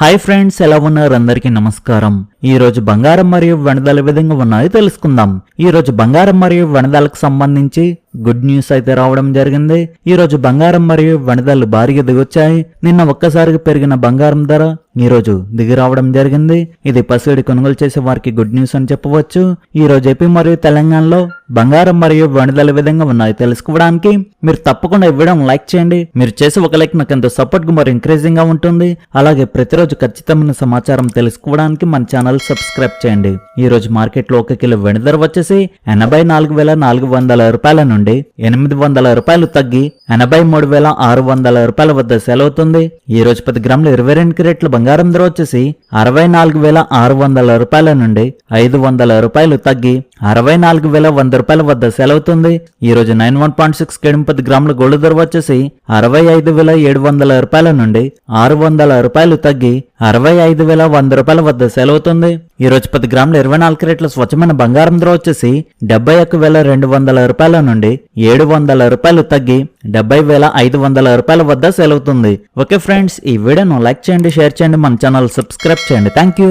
Hi friends ఎలా ఉన్నారు? అందరికీ నమస్కారం. ఈ రోజు బంగారం మరియు వెనదల విధంగా ఉన్నాయో తెలుసుకుందాం. ఈ రోజు బంగారం మరియు వెనదలకు సంబంధించి గుడ్ న్యూస్ అయితే రావడం జరిగింది. ఈ రోజు బంగారం మరియు వెనదలు భారీగా దిగొచ్చాయి నిన్న ఒక్కసారిగా పెరిగిన బంగారం ధర ఈ రోజు దిగి రావడం జరిగింది. ఇది పసిడి కొనుగోలు చేసే వారికి గుడ్ న్యూస్ అని చెప్పవచ్చు. ఈ రోజు ఏపీ మరియు తెలంగాణలో బంగారం మరియు వెనదల విధంగా ఉన్నాయి తెలుసుకోవడానికి మీరు తప్పకుండా ఇవ్వడం లైక్ చేయండి. మీరు చేసే ఒక లైక్ నాకు ఎంతో సపోర్ట్గా మరి ఎంకరేజింగ్గా ఉంటుంది. అలాగే ప్రతిరోజు ఖచ్చితమైన సమాచారం తెలుసుకోవడానికి మన ఛానల్ సబ్స్క్రైబ్ చేయండి. ఈ రోజు ఒక కిలో వెండి ధర వచ్చేసి ఎనభై నాలుగు వేల నాలుగు వందల రూపాయల నుండి ఎనిమిది వందల రూపాయలు తగ్గి ఎనభై మూడు వేల ఆరు వందల రూపాయల వద్ద సెలవుతుంది అవుతుంది. ఈ రోజు పది గ్రాముల ఇరవై రెండు కిరెట్ల బంగారం ధర వచ్చేసి అరవై నాలుగు వేల ఆరు వందల రూపాయల నుండి ఐదు వందల రూపాయలు తగ్గి అరవై నాలుగు వేల వంద రూపాయల వద్ద సెలవుతుంది అవుతుంది. ఈ రోజు నైన్ వన్ పాయింట్ సిక్స్ పది గ్రాముల గోల్డ్ ధర వచ్చేసి అరవై ఐదు వేల ఏడు వందల రూపాయల నుండి ఆరు వందల రూపాయలు తగ్గి అరవై ఐదు వేల వంద రూపాయల వద్ద సెలవుతుంది ఉంటుంది ఈ రోజు పది గ్రాముల ఇరవై నాలుగు రేట్ల స్వచ్ఛమైన బంగారం ధర వచ్చేసి డెబ్బై ఒక్క వేల రెండు వందల రూపాయల నుండి ఏడు వందల రూపాయలు తగ్గి డెబ్బై వేల ఐదు వందల రూపాయల వద్ద సెలవుతుంది. ఓకే ఫ్రెండ్స్ ఈ వీడియోను లైక్ చేయండి షేర్ చేయండి మన ఛానల్ సబ్స్క్రైబ్ చేయండి. Thank you